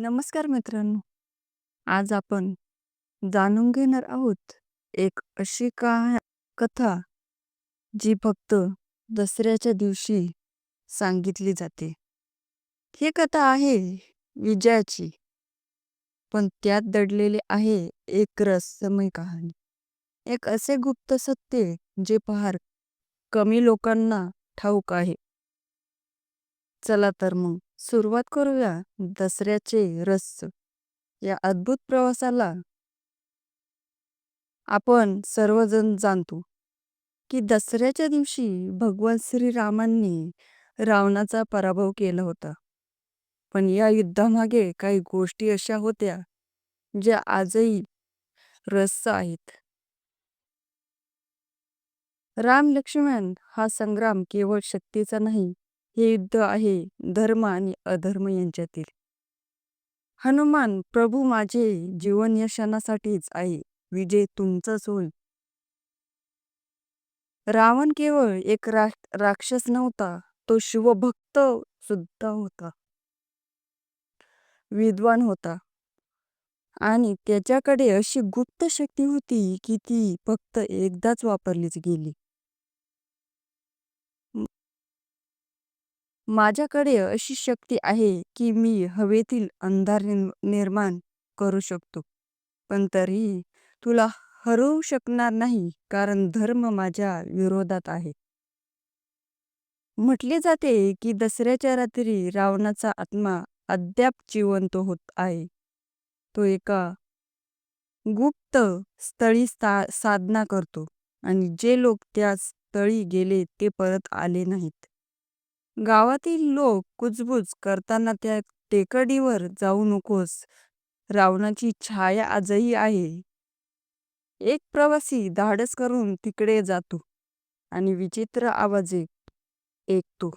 नमस्कार मित्रांनो. आज आपण जाणून घेणार आहोत एक अशी का कथा जी फक्त दसऱ्याच्या दिवशी सांगितली जाते. ही कथा आहे विजयाची, पण त्यात दडलेली आहे एक रहस्यमय कहाणी. एक असे गुप्त सत्य जे फार कमी लोकांना ठाऊक आहे. चला तर मग सुरुवात करूया दसऱ्याचे रहस्य या अद्भुत प्रवासाला. आपण सर्वजण जाणतो की दसऱ्याच्या दिवशी भगवान श्रीरामांनी रावणाचा पराभव केला होता. पण या युद्धामागे काही गोष्टी अशा होत्या ज्या आजही रहस्य आहेत. राम लक्ष्मण हा संग्राम केवळ शक्तीचा नाही, हे युद्ध आहे धर्म आणि अधर्म यांच्यातील. हनुमान प्रभू माझे जीवन यशनासाठीच आहे, विजय तुमचाच होईल. रावण केवळ एक राक्षस नव्हता, तो शिवभक्त सुद्धा होता. विद्वान होता आणि त्याच्याकडे अशी गुप्त शक्ती होती की ती फक्त एकदाच वापरलीच गेली. माझ्याकडे अशी शक्ती आहे की मी हवेतील अंधार निर्माण करू शकतो, पण तरीही तुला हरवू शकणार नाही कारण धर्म माझ्या विरोधात आहे. म्हटले जाते की दसऱ्याच्या रात्री रावणाचा आत्मा अद्याप जिवंत होत आहे. तो एका गुप्त स्थळी साधना करतो आणि जे लोक त्या स्थळी गेले ते परत आले नाहीत. गावातील लोक कुजबुज करताना त्या टेकडीवर जाऊ नकोस, रावणाची छाया आजही आहे. एक प्रवासी धाडस करून तिकडे जातो आणि विचित्र आवाज ऐकतो.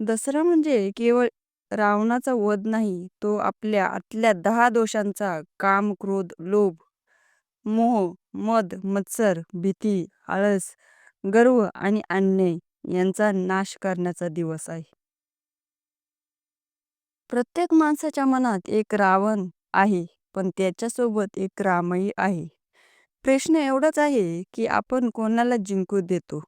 दसरा म्हणजे केवळ रावणाचा वध नाही, तो आपल्या आतल्या दहा दोषांचा काम, क्रोध, लोभ, मोह, मद, मत्सर, भीती, आळस, गर्व आणि अन्याय यांचा नाश करण्याचा दिवस आहे. प्रत्येक माणसाच्या मनात एक रावण आहे, पण त्याच्यासोबत एक रामही आहे. प्रश्न एवढाच आहे की आपण कोणाला जिंकू देतो.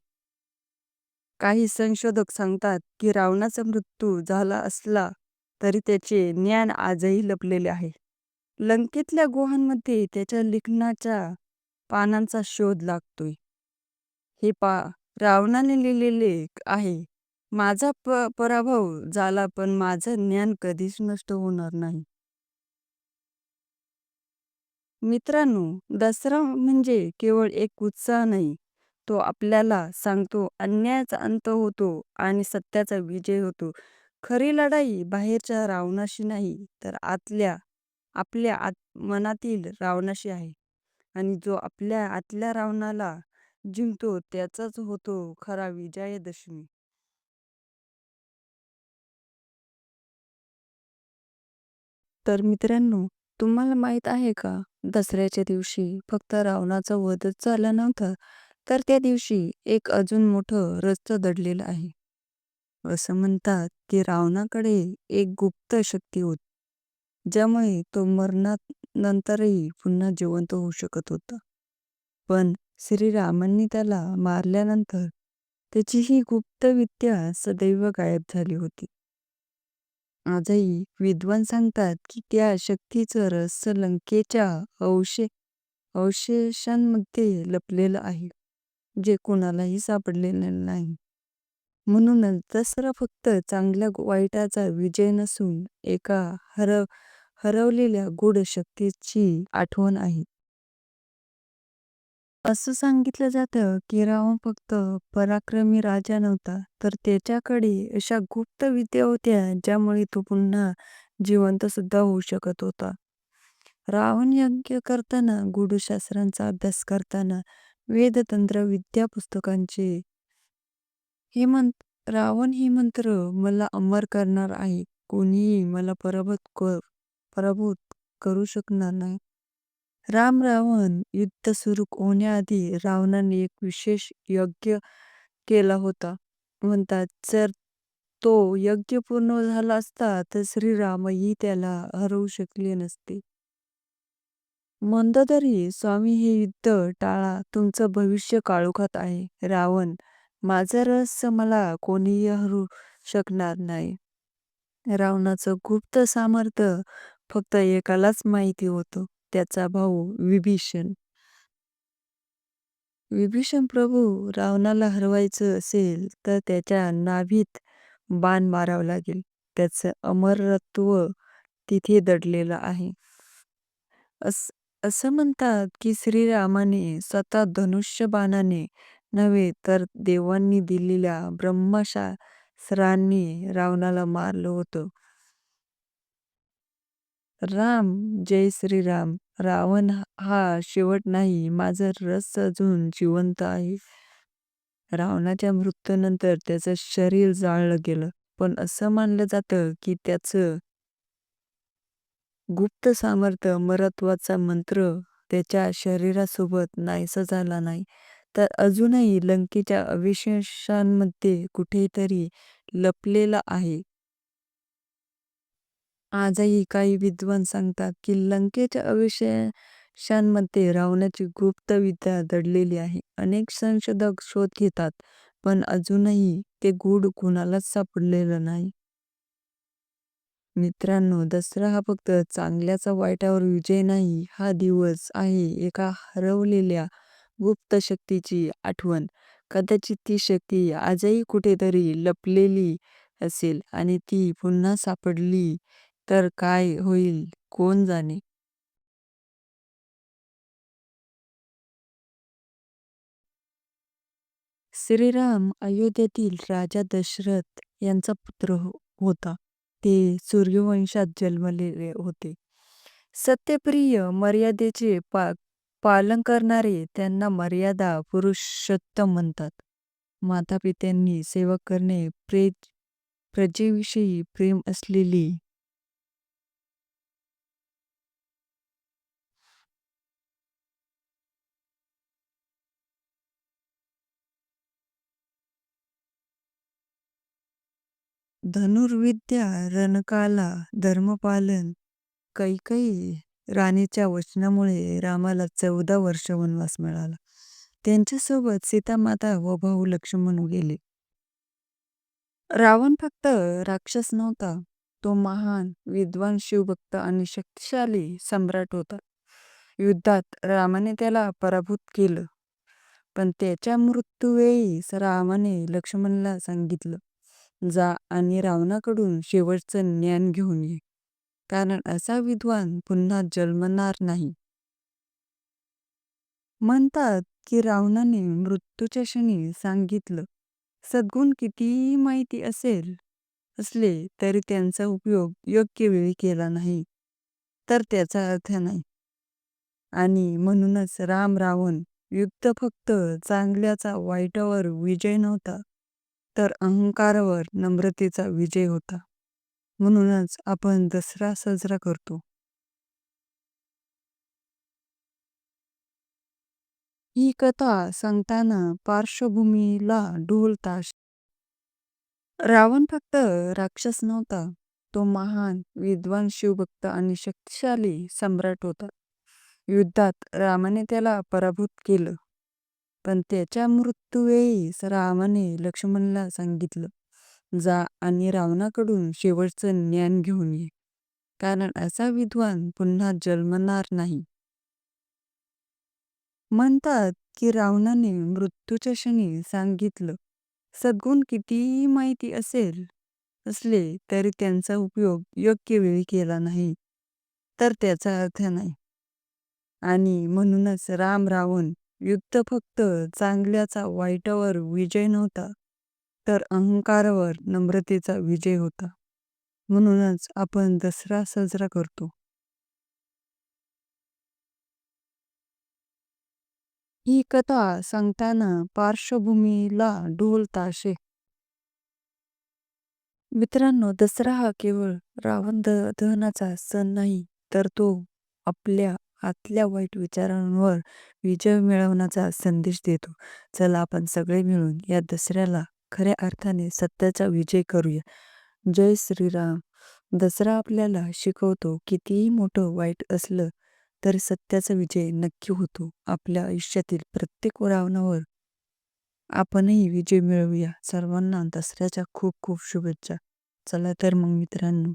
काही संशोधक सांगतात की रावणाचा मृत्यू झाला असला तरी त्याचे ज्ञान आजही लपलेले आहे. लंकेतल्या गुहांमध्ये त्याच्या लिखणाच्या पानांचा शोध लागतोय. हे पा रावणाने लिहिलेले आहे, माझा प पराभव झाला पण माझं ज्ञान कधीच नष्ट होणार नाही. मित्रांनो, दसरा म्हणजे केवळ एक उत्साह नाही, तो आपल्याला सांगतो अन्यायाचा अंत होतो आणि सत्याचा विजय होतो. खरी लढाई बाहेरच्या रावणाशी नाही, तर आतल्या आपल्या मनातील रावणाशी आहे. आणि जो आपल्या आतल्या रावणाला जिंकतो त्याचाच होतो खरा विजयादशमी. तर मित्रांनो, तुम्हाला माहीत आहे का दसऱ्याच्या दिवशी फक्त रावणाचा वधच झाला नव्हता, तर त्या दिवशी एक अजून मोठं रहस्य दडलेलं आहे. असं म्हणतात की रावणाकडे एक गुप्त शक्ती होती, ज्यामुळे तो मरणानंतरही पुन्हा जिवंत होऊ शकत होता. पण श्रीरामांनी त्याला मारल्यानंतर त्याची ही गुप्त विद्या सदैव गायब झाली होती. आजही विद्वान सांगतात की त्या शक्तीचं रहस्य लंकेच्या अवशेषांमध्ये लपलेलं आहे, जे कुणालाही सापडलेलं नाही. म्हणूनच दसरा फक्त चांगल्या वाईटाचा विजय नसून एका हरवलेल्या गूढ शक्तीची आठवण आहे. असं सांगितलं जातं की रावण फक्त पराक्रमी राजा नव्हता, तर त्याच्याकडे अशा गुप्त विद्या होत्या ज्यामुळे तो पुन्हा जिवंत सुद्धा होऊ शकत होता. रावण यज्ञ करताना, गूढशास्त्रांचा अभ्यास करताना, वेद, तंत्र, विद्या पुस्तकांचे रावण हे मंत्र मला अमर करणार आहे, कोणीही मला पराभूत कर पराभूत करू शकणार नाही. राम रावण युद्ध सुरू होण्याआधी रावणाने एक विशेष यज्ञ केला होता. म्हणतात, जर तो यज्ञ पूर्ण झाला असता तर श्रीरामही त्याला हरवू शकले नसते. मंदोदरी स्वामी हे युद्ध टाळा तुमचं भविष्य काळोखात आहे. रावण माझं रहस्य मला कोणीही हरू शकणार नाही. रावणाचं गुप्त सामर्थ्य फक्त एकालाच माहिती होतं त्याचा भाऊ विभीषण. विभीषण प्रभू रावणाला हरवायचं असेल तर त्याच्या नाभीत बाण मारावं लागेल. त्याचं अमरत्व तिथे दडलेलं आहे. असं म्हणतात की श्रीरामाने स्वतः धनुष्य बाणाने नव्हे तर देवांनी दिलेल्या ब्रह्मशास्त्रांनी रावणाला मारलं होतं. राम जय श्रीराम रावण हा शेवट नाही माझं रस अजून जिवंत आहे. रावणाच्या मृत्यूनंतर त्याचं शरीर जाळलं गेलं पण असं मानलं जातं की त्याचं गुप्त सामर्थ्य मरत्वाचा मंत्र त्याच्या शरीरासोबत नाहीसा झाला नाही तर अजूनही लंकेच्या अवशेषांमध्ये कुठेतरी लपलेला आहे. आजही काही विद्वान सांगतात की लंकेच्या अवशेषांमध्ये रावणाची गुप्त विद्या दडलेली आहे. अनेक संशोधक शोध घेतात पण अजूनही ते गूढ कुणालाच सापडलेलं नाही. मित्रांनो दसरा हा फक्त चांगल्याचा वाईटावर विजय नाही हा दिवस आहे एका हरवलेल्या गुप्त शक्तीची आठवण. कदाचित ती शक्ती आजही कुठेतरी लपलेली असेल आणि ती पुन्हा सापडली तर काय होईल कोण जाणे. श्रीराम अयोध्येतील राजा दशरथ यांचा पुत्र हो, होता. ते सूर्यवंशात जन्मलेले होते. सत्यप्रिय मर्यादेचे पालन करणारे त्यांना मर्यादा पुरुषोत्तम म्हणतात. मातापित्यांची सेवा करणे प्रजेविषयी प्रेम असलेली धनुर्विद्या रणकला धर्मपालन कैकेयी राणीच्या वचनामुळे रामाला चौदा वर्ष वनवास मिळाला. त्यांच्यासोबत सीतामाता व भाऊ लक्ष्मण गेले. रावण फक्त राक्षस नव्हता तो महान विद्वान शिवभक्त आणि शक्तिशाली सम्राट होता. युद्धात रामाने त्याला पराभूत केलं पण त्याच्या मृत्यूवेळी रामाने लक्ष्मणला सांगितलं जा आणि रावणाकडून शेवटचं ज्ञान घेऊन ये कारण असा विद्वान पुन्हा जन्मणार नाही. म्हणतात की रावणाने मृत्यूच्या क्षणी सांगितलं सद्गुण कितीही माहिती असेल असले तरी त्यांचा उपयोग योग्य वेळी केला नाही तर त्याचा अर्थ नाही. आणि म्हणूनच राम रावण युद्ध फक्त चांगल्याचा वाईटावर विजय नव्हता तर अहंकारावर नम्रतेचा विजय होता. म्हणूनच आपण दसरा साजरा करतो. ही कथा सांगताना पार्श्वभूमीला ढोल ताश रावण फक्त राक्षस नव्हता तो महान विद्वान शिवभक्त आणि शक्तिशाली सम्राट होता. युद्धात रामाने त्याला पराभूत केलं पण त्याच्या मृत्यूवेळी रामाने लक्ष्मणला सांगितलं जा आणि रावणाकडून शेवटचं ज्ञान घेऊन ये कारण असा विद्वान पुन्हा जन्मणार नाही. म्हणतात की रावणाने मृत्यूच्या क्षणी सांगितलं सद्गुण कितीही माहिती असेल असले तरी त्यांचा उपयोग योग्य वेळी केला नाही तर त्याचा अर्थ नाही. आणि म्हणूनच राम रावण युद्ध फक्त चांगल्याचा वाईटावर विजय नव्हता तर अहंकारावर नम्रतेचा विजय होता. म्हणूनच आपण दसरा साजरा करतो. ही कथा सांगताना पार्श्वभूमीला ढोल ताशे मित्रांनो दसरा हा केवळ रावण दहनाचा सण नाही तर तो आपल्या आतल्या वाईट विचारांवर विजय मिळवण्याचा संदेश देतो. चला आपण सगळे मिळून या दसऱ्याला खऱ्या अर्थाने सत्याचा विजय करूया. जय श्रीराम. दसरा आपल्याला शिकवतो कितीही मोठं वाईट असलं तरी सत्याचा विजय नक्की होतो. आपल्या आयुष्यातील प्रत्येक रावणावर आपणही विजय मिळवूया. सर्वांना दसऱ्याच्या खूप खूप शुभेच्छा. चला तर मग मित्रांनो.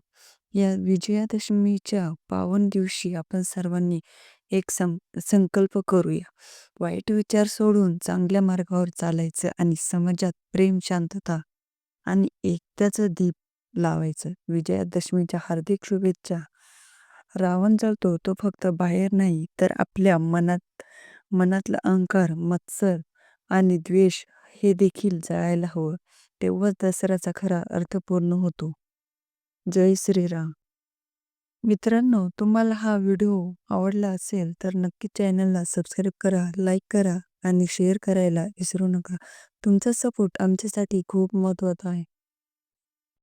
या विजयादशमीच्या पावन दिवशी आपण सर्वांनी एक सं संकल्प करूया. वाईट विचार सोडून चांगल्या मार्गावर चालायचं आणि समाजात प्रेम शांतता आणि एकत्याचं दीप लावायचं. विजयादशमीच्या हार्दिक शुभेच्छा. रावण जळतो तो फक्त बाहेर नाही तर आपल्या मनात मनातला अहंकार मत्सर आणि द्वेष हे देखील जळायला हवं. तेव्हाच दसऱ्याचा खरा अर्थ पूर्ण होतो. जय श्रीराम. मित्रांनो तुम्हाला हा व्हिडिओ आवडला असेल तर नक्की चॅनलला सबस्क्राईब करा लाईक करा आणि शेअर करायला विसरू नका. तुमचा सपोर्ट आमच्यासाठी खूप महत्त्वाचा आहे.